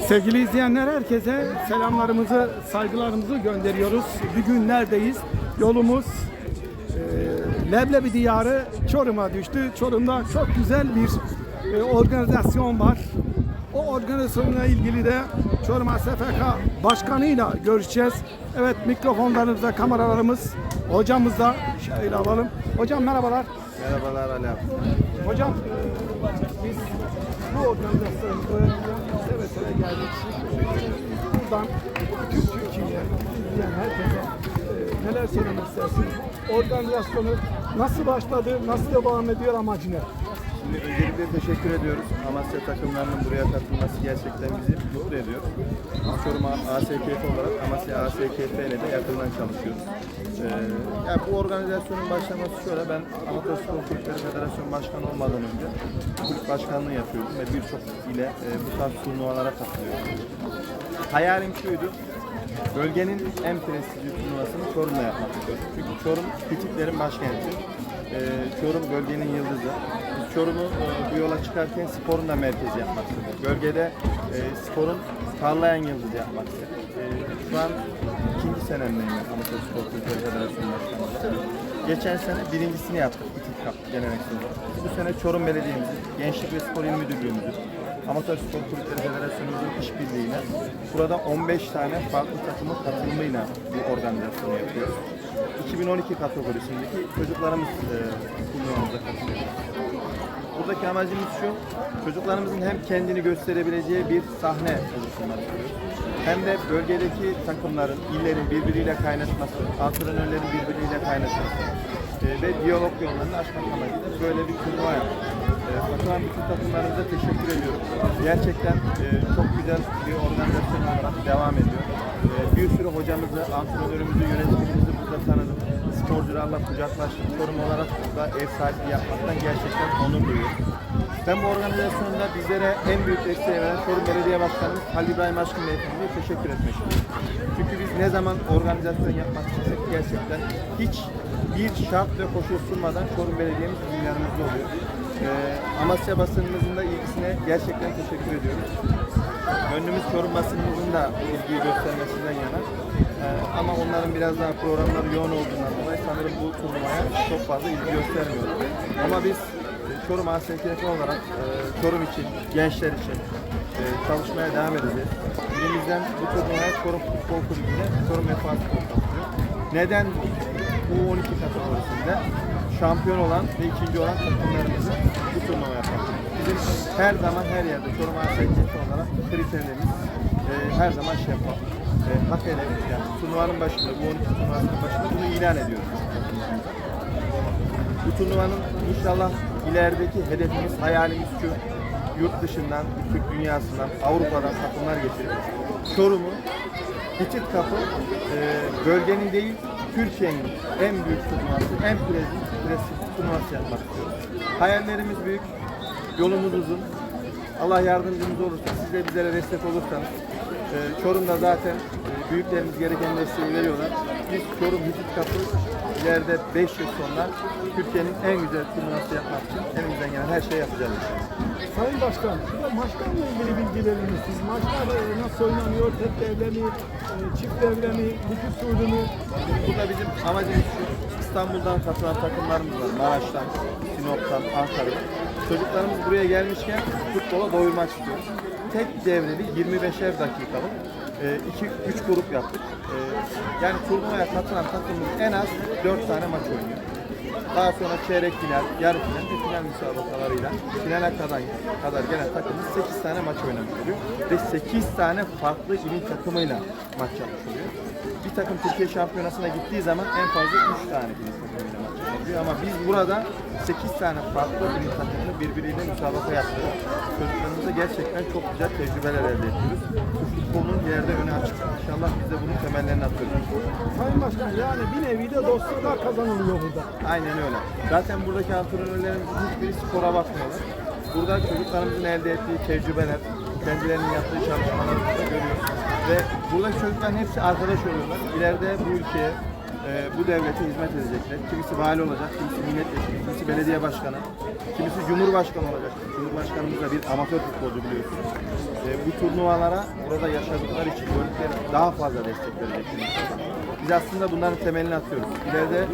Sevgili izleyenler herkese selamlarımızı, saygılarımızı gönderiyoruz. Bugün neredeyiz? Yolumuz e, Leblebi diyarı Çorum'a düştü. Çorum'da çok güzel bir e, organizasyon var. O organizasyonla ilgili de Çorum SFK Başkanı'yla görüşeceğiz. Evet mikrofonlarımızda, kameralarımız hocamızda şöyle alalım. Hocam merhabalar. Merhabalar Ali abi. Hocam biz bu organizasyonu öğrenmeye seve seve geldik. Buradan bütün Türkiye'ye, izleyen herkese e, neler söylemek istersiniz? Organizasyonu nasıl başladı, nasıl devam ediyor, amacı ne? Şimdi öncelikle teşekkür ediyoruz. Amasya takımlarının buraya katılması gerçekten bizi mutlu ediyor. Biz ASKF olarak Amasya ASKF ile de yakından çalışıyoruz. Ee, yani bu organizasyonun başlaması şöyle, ben Amatör Spor Kulüpleri Federasyon Başkanı olmadan önce kulüp başkanlığı yapıyordum ve birçok ile e, bu tarz turnuvalara katılıyordum. Hayalim şuydu, bölgenin en prestijli turnuvasını Çorum'da yapmak istiyorum. Çünkü Çorum Hitiklerin başkenti. Ee, Çorum bölgenin yıldızı. Biz Çorum'u e, bu yola çıkarken sporun da merkezi yapmak istedik. Bölgede e, sporun parlayan yıldızı yapmak istedik. Şu an ikinci senemdeyim Amatör Spor Kulüpleri Federasyonu Başkanlığı. Geçen sene birincisini yaptık Hitik Cup geleneksel olarak. Bu sene Çorum Belediye'mizin, Gençlik ve Spor İl Müdürlüğümüzün, Amatör Spor Kulüpleri Federasyonumuzun işbirliğiyle burada 15 tane farklı takımın katılımıyla bu organizasyonu yapıyoruz. 2012 kategorisindeki çocuklarımız e, turnuvamıza katılıyor. Buradaki amacımız şu, çocuklarımızın hem kendini gösterebileceği bir sahne oluşturmak istiyoruz. Hem de bölgedeki takımların, illerin birbiriyle kaynaşması, antrenörlerin birbiriyle kaynaşması e, ve diyalog yollarını açmak amacıyla böyle bir turnuva yaptık. E, katılan bütün takımlarımıza teşekkür ediyorum. Gerçekten e, çok güzel bir organizasyon olarak devam ediyor. E, bir sürü hocamızı, antrenörümüzü, yönetimimizi burada tanıdım. Sporcularla kucaklaştık. Çorum olarak burada ev sahipliği yapmaktan gerçekten onur duyuyorum. Ben bu organizasyonda bizlere en büyük desteği veren Çorum Belediye Başkanımız Halil İbrahim Aşkın Beyefendi'ye teşekkür etmek istiyorum. Çünkü biz ne zaman organizasyon yapmak istesek gerçekten hiç bir şart ve koşul sunmadan Çorum Belediye'miz bizim oluyor. Ee, Amasya basınımızın da ilgisine gerçekten teşekkür ediyoruz. Gönlümüz Çorum da ilgiyi göstermesinden yana. Ee, ama onların biraz daha programları yoğun olduğundan dolayı sanırım bu turnuvaya çok fazla ilgi göstermiyor. Ama biz e, Çorum ASKF olarak e, Çorum için, gençler için e, çalışmaya devam edeceğiz. Elimizden bu turnuvaya Çorum Futbol Kulübü'ne Çorum Vefa Spor katılıyor. Neden bu 12 kategorisinde şampiyon olan ve ikinci olan takımlarımızı bu turnuvaya katılıyor. Bizim her zaman her yerde Çorum ASKF olarak kriterlerimiz e, her zaman şeffaf. E, hak ederiz yani turnuvanın başında, bu 12 turnuvasının başında bunu ilan ediyoruz. Bu turnuvanın inşallah ilerideki hedefimiz, hayalimiz şu. Yurt dışından, Türk dünyasından, Avrupa'dan takımlar getirip Çorum'u Hitit Cup'ı e, bölgenin değil, Türkiye'nin en büyük turnuvası, en prestijli prestijli turnuvası yapmak istiyoruz. Hayallerimiz büyük, yolumuz uzun. Allah yardımcımız olursa, siz de bizlere destek olursanız, e, Çorum'da zaten e, büyüklerimiz gereken desteği veriyorlar. Biz Çorum Hitit Cup'ı ileride 5 yıl sonra Türkiye'nin en güzel turnuvası yapmak için elimizden gelen her şeyi yapacağız. Sayın Başkan, bir de maçlarla ilgili bilgileriniz. Siz maçlar e, nasıl oynanıyor? Tek devre mi, e, çift devre mi, lig usulü mü? Burada bizim amacımız şu, İstanbul'dan katılan takımlarımız var. Maraş'tan, Sinop'tan, Ankara'dan. Çocuklarımız buraya gelmişken futbola doyurmak istiyoruz. Tek devreli 25'er dakikalık 2-3 grup yaptık. E, yani turnuvaya katılan takımımız en az 4 tane maç oynuyor. Daha sonra çeyrek final, yarı final ve final müsabakalarıyla finale kadar, kadar gelen takımımız 8 tane maç oynamış oluyor. Ve 8 tane farklı ilin takımıyla maç yapmış oluyor. Bir takım Türkiye şampiyonasına gittiği zaman en fazla 3 tane ilin takımıyla maç yapıyor. Ama biz burada 8 tane farklı ilin takımını birbiriyle müsabaka yapıyoruz. Çocuklarımıza gerçekten çok güzel tecrübeler elde ediyoruz. Türk futbolunun ileride önü açık. İnşallah biz de bunun temellerini atıyoruz. Sayın Başkan yani bir nevi de dostluklar kazanılıyor burada. Aynen öyle. Zaten buradaki antrenörlerimizin hiçbiri spora bakmıyorlar. Burada çocuklarımızın elde ettiği tecrübeler, kendilerinin yaptığı çalışmaları burada görüyoruz. Ve buradaki çocukların hepsi arkadaş oluyorlar. İleride bu ülkeye, e, bu devlete hizmet edecekler. Kimisi vali olacak, kimisi milletvekili, kimisi belediye başkanı, kimisi cumhurbaşkanı olacak. Cumhurbaşkanımız da bir amatör futbolcu biliyorsunuz. e, bu turnuvalara burada yaşadıkları için gördükleri daha fazla destek verecekler. Biz aslında bunların temelini atıyoruz. İleride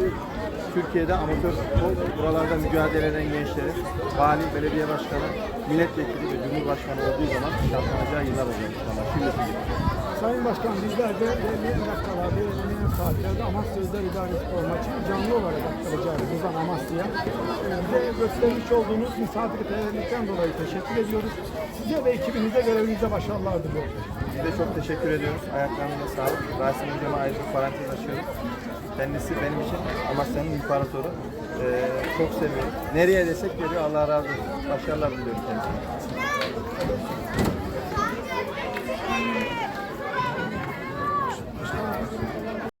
Türkiye'de amatör futbol, buralarda mücadele eden gençlerin vali, belediye başkanı, milletvekili ve cumhurbaşkanı olduğu zaman şampiyonacağı yıllar olacak. Ama şimdi Sayın Başkan bizler de ilerleyen dakikalarda, ilerleyen saatlerde Amasya Özel İdare Spor maçını canlı olarak aktaracağız buradan Amasya'ya. Bize göstermiş olduğunuz misafirperverlikten dolayı teşekkür ediyoruz. Size ve ekibinize görevinize başarılar diliyorum. Biz de çok teşekkür ediyoruz. Ayaklarına sağlık. Rasim Hocam'a ayrı bir parantez açıyorum. Kendisi benim için Amasya'nın imparatoru. Ee, çok seviyorum. Nereye desek geliyor. Allah razı olsun. Başarılar diliyorum kendisine.